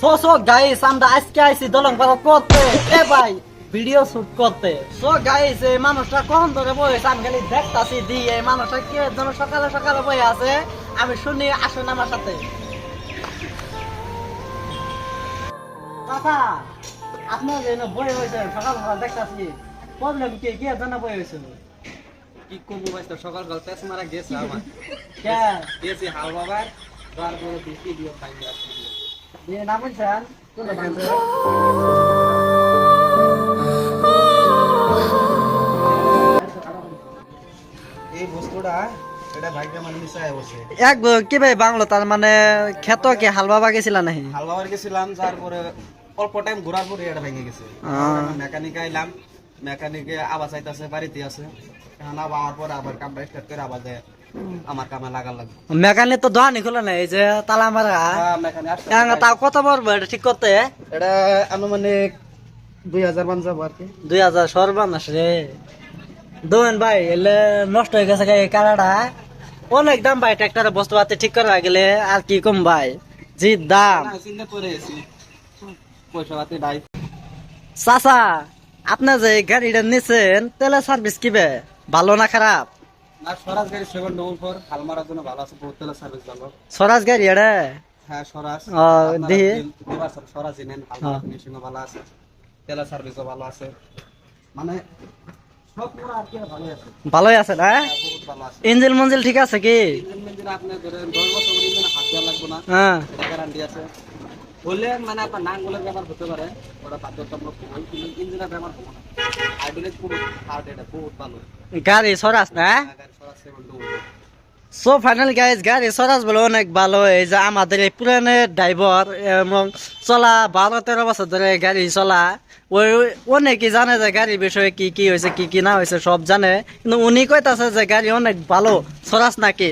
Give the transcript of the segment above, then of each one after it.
So so guys আমরা আজকে আইছি দলং পাড়া করতে। এ ভাই ভিডিও শুট করতে। সো গাইস এই মানুষটা কখন ধরে বসে আমি খালি দেখতাছি দি এই মানুষটা কি যেন সকালে সকালে বসে আছে? আমি শুনি আসুন আমার সাথে। আপনার যে বই হয়েছে সকাল সকাল দেখতাছি। প্রবলেম কি? কি জন্য বই হয়েছে? কি করব ভাই সকাল সকাল তেজ মারা গেছে আমার। গেছি হাল বাবার। এই বস্তুটা এটা ভাগ্য মানে মিশায় বসে। এক কি ভাই বাংলো? তার মানে ক্ষেত কি হাল বাবা গেছিল নাহি হাল বাবার গেছিলাম তারপরে অল্প টাইম ঘোরার পরে এটা ভেঙে গেছে। মেকানিক আইলাম মেকানিকে আবার চাইতেছে বাড়িতে আছে। এখন আবার পরে আবার কামটা স্টার্ট করে আবার দেয় আমার কামে লাগার লাগবে। মেকানিক তো দোকানই খোলা নাই যে তালা মারা। আসছে। এঙ্গা তাও কত পড়ব এটা ঠিক করতে? এটা আনুমানিক দুই হাজার মান যাব আর কি। দুই হাজার সর্বনাশ রে। দোয়েন ভাই এলে নষ্ট হয়ে গেছে এই কারাটা অনেক দাম ভাই ট্রাক্টরে বস্তু পাতি ঠিক করা গেলে আর কি কম ভাই? জি দাম। নাই। চাচা আপনি যে গাড়িটা নিছেন তেলের সার্ভিস কিবে? ভালো না খারাপ? না স্বরাজ গাড়ি সেভেন ডবল ফোর হাল মারার জন্য ভালো আছে বহুত সার্ভিস ভালো স্বরাজ গাড়ি এটা হ্যাঁ স্বরাজ। ও, আপনারা দেখি। দিল- দিবার স্যার স্বরাজ নেন হাল হ্যাঁ। ফিনিশিংও ভালো আছে। তেলের সার্ভিসও ভালো আছে। মানে ভালোই আছে। না? হ্যাঁ, মঞ্জিল ঠিক আছে কি? হ্যাঁ। বললে মানে আপনার ব্যাপার হতে পারে ওটা বাধ্যতামূলক হয় কিন্তু ইঞ্জিনের ব্যাপার হবে না। আইডলের পুরো হার্ড এটা বহুত ভালো। গাড়ি স্বরাজ না? হ্যাঁ, সো ফাইনাল গাইজ গাড়ি স্বরাজ বলে অনেক ভালো। এই যে আমাদের এই পুরানো ড্রাইভার এবং চলা বারো তেরো বছর ধরে গাড়ি চলা। ওই অনেকে জানে যে গাড়ির বিষয়ে কি কি হয়েছে কি কি না হয়েছে সব জানে। কিন্তু উনি কইতাছে যে গাড়ি অনেক ভালো স্বরাজ নাকি।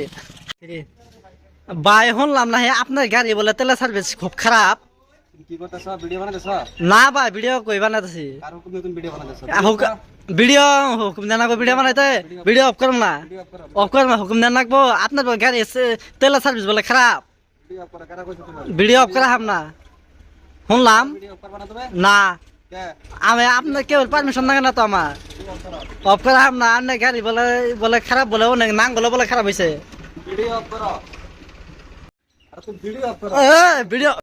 ভাই শুনলাম না হে আপনার গাড়ি বলে তেলে সার্ভিস খুব খারাপ। কি করতেছ? ভিডিও বানাতেছ না ভাই ভিডিও কই বানাতেছি কার হুকুম তুমি ভিডিও বানাতেছ ভিডিও হুকুম দেন নাকবো ভিডিও বানাইতে। ভিডিও অফ করুন না। অফ করুন না হুকুম দেন নাকবো আপনার গাড়ি তেলের সার্ভিস বলে খারাপ ভিডিও অফ করা হাম না। শুনলাম। না। না আমি আপনার কেউ পারমিশন লাগে না তো আমার অফ করা হাম না আপনার গাড়ি বলে বলে খারাপ বলে অনেক নাম বলে বলে খারাপ হয়েছে ভিডিও করো ভিডিও